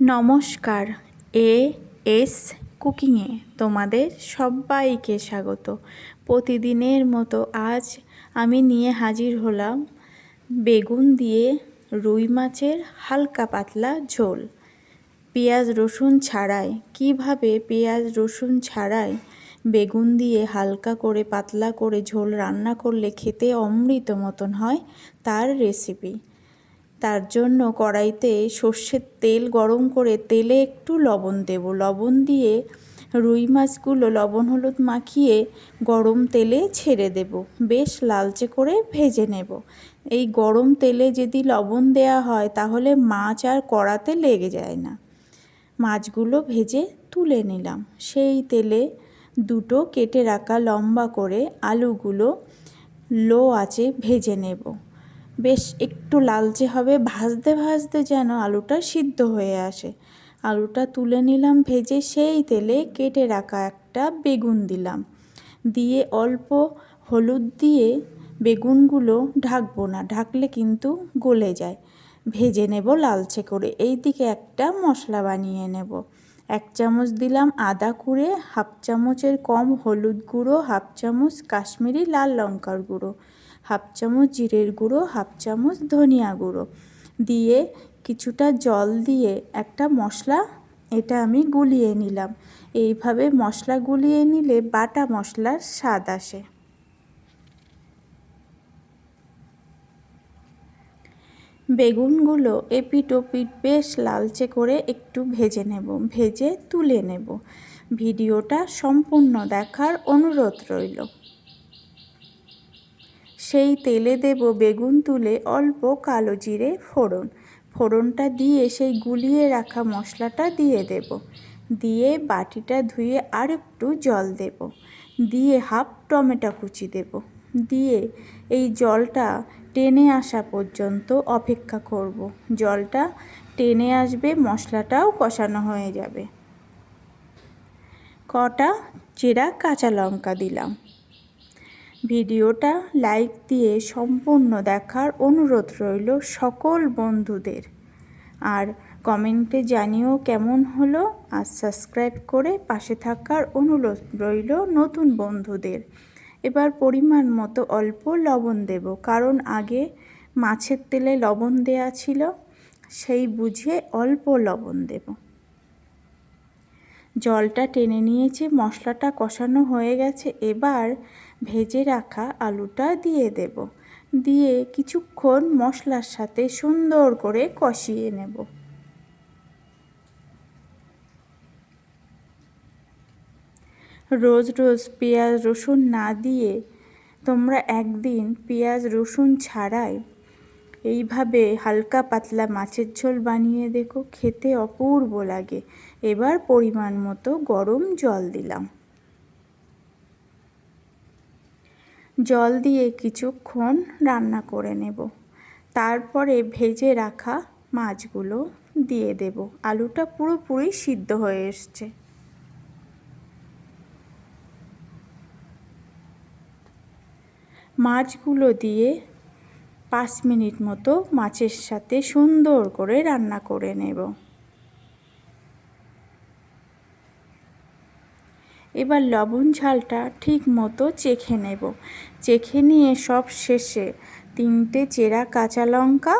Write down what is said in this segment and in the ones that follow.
নমস্কার, A S কুকিংয়ে তোমাদের সবাইকে স্বাগত। প্রতিদিনের মতো আজ আমি নিয়ে হাজির হলাম বেগুন দিয়ে রুই মাছের হালকা পাতলা ঝোল। পেঁয়াজ রসুন ছাড়াই, কীভাবে পেঁয়াজ রসুন ছাড়াই বেগুন দিয়ে হালকা করে পাতলা করে ঝোল রান্না করলে খেতে অমৃত মতন হয়, তার রেসিপি তার জন্য কড়াইতে সর্ষের তেল গরম করে তেলে একটু লবণ দেব। লবণ দিয়ে রুই মাছগুলো লবণ হলুদ মাখিয়ে গরম তেলে ছেড়ে দেব। বেশ লালচে করে ভেজে নেব। এই গরম তেলে যদি লবণ দেয়া হয় তাহলে মাছ আর কড়াতে লেগে যায় না। মাছগুলো ভেজে তুলে নিলাম। সেই তেলে দুটো কেটে রাখা লম্বা করে আলুগুলো লো আছে ভেজে নেব। বেশ একটু লালচে হবে। ভাজতে ভাজতে যেন আলুটা সিদ্ধ হয়ে আসে। আলুটা তুলে নিলাম, ভেজে সেই তেলে কেটে রাখা একটা বেগুন দিলাম। দিয়ে অল্প হলুদ দিয়ে বেগুনগুলো ঢাকবো না, ঢাকলে কিন্তু গলে যায়। ভেজে নেব লালচে করে। এই দিকে একটা মশলা বানিয়ে নেব। এক চামচ দিলাম আদা কুড়ে, হাফ চামচের কম হলুদ গুঁড়ো, হাফ চামচ কাশ্মীরি লাল লঙ্কার গুঁড়ো। হাফ চামচ জিরের গুঁড়ো, হাফ চামচ ধনিয়া গুঁড়ো। দিয়ে কিছুটা জল দিয়ে একটা মশলা, এটা আমি গুলিয়ে নিলাম। এইভাবে মশলা গুলিয়ে নিলে বাটা মশলার স্বাদ আসে। বেগুনগুলো এপিট ওপিট বেশ লালচে করে একটু ভেজে নেব, ভেজে তুলে নেব। ভিডিওটা সম্পূর্ণ দেখার অনুরোধ রইল। সেই তেলে দেব বেগুন তুলে অল্প কালো জিরে ফোড়ন। ফোড়নটা দিয়ে সেই গুলিয়ে রাখা মশলাটা দিয়ে দেব। দিয়ে বাটিটা ধুয়ে আর একটু জল দেব। দিয়ে হাফ টমেটো কুচি দেব। দিয়ে এই জলটা টেনে আসা পর্যন্ত অপেক্ষা করব। জলটা টেনে আসবে, মশলাটাও কষানো হয়ে যাবে। কটা চেরা কাঁচা লঙ্কা দিলাম। ভিডিওটা লাইক দিয়ে সম্পূর্ণ দেখার অনুরোধ রইল সকল বন্ধুদের। আর কমেন্টে জানিও কেমন হলো আর সাবস্ক্রাইব করে পাশে থাকার অনুরোধ রইল নতুন বন্ধুদের। এবার পরিমাণ মতো অল্প লবণ দেব, কারণ আগে মাছের তেলে লবণ দেয়া ছিল, সেই বুঝে অল্প লবণ দেব। জলটা টেনে নিয়েছে, মশলাটা কষানো হয়ে গেছে। এবার ভেজে রাখা আলুটা দিয়ে দেব। দিয়ে কিছুক্ষণ মশলার সাথে সুন্দর করে কষিয়ে নেব। রোজ রোজ পেঁয়াজ রসুন না দিয়ে তোমরা একদিন পেঁয়াজ রসুন ছাড়াই এইভাবে হালকা পাতলা মাছের ঝোল বানিয়ে দেখো, খেতে অপূর্ব লাগে। এবার পরিমাণ মতো গরম জল দিলাম। জল দিয়ে কিছুক্ষণ রান্না করে নেব। তারপরে ভেজে রাখা মাছগুলো দিয়ে দেব। আলুটা পুরোপুরি সিদ্ধ হয়ে এসছে। মাছগুলো দিয়ে পাঁচ মিনিট মতো মাছের সাথে সুন্দর করে রান্না করে নেব। এবার লবণ ঝালটা ঠিক মতো চেখে নেব। চেখে নিয়ে সব শেষে তিনটে চেরা কাঁচা লঙ্কা,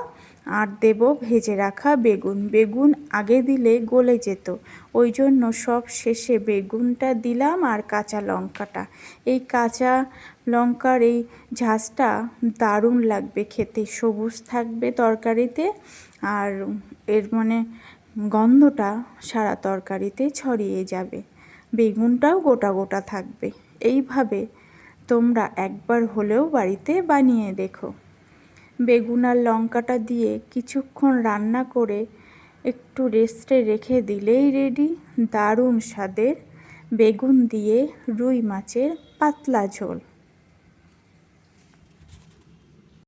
আর দেব ভেজে রাখা বেগুন। বেগুন আগে দিলে গলে যেত। ওই জন্য সব শেষে বেগুনটা দিলাম আর কাঁচা লঙ্কাটা। এই কাঁচা লঙ্কার এই ঝাঁজটা দারুণ লাগবে খেতে, সবুজ থাকবে তরকারিতে, আর এর মানে গন্ধটা সারা তরকারিতে ছড়িয়ে যাবে। বেগুনটাও গোটা গোটা থাকবে। এইভাবে তোমরা একবার হলেও বাড়িতে বানিয়ে দেখো। বেগুন আর লঙ্কাটা দিয়ে কিছুক্ষণ রান্না করে একটু রেস্টে রেখে দিলেই রেডি দারুণ স্বাদের বেগুন দিয়ে রুই মাছের পাতলা ঝোল।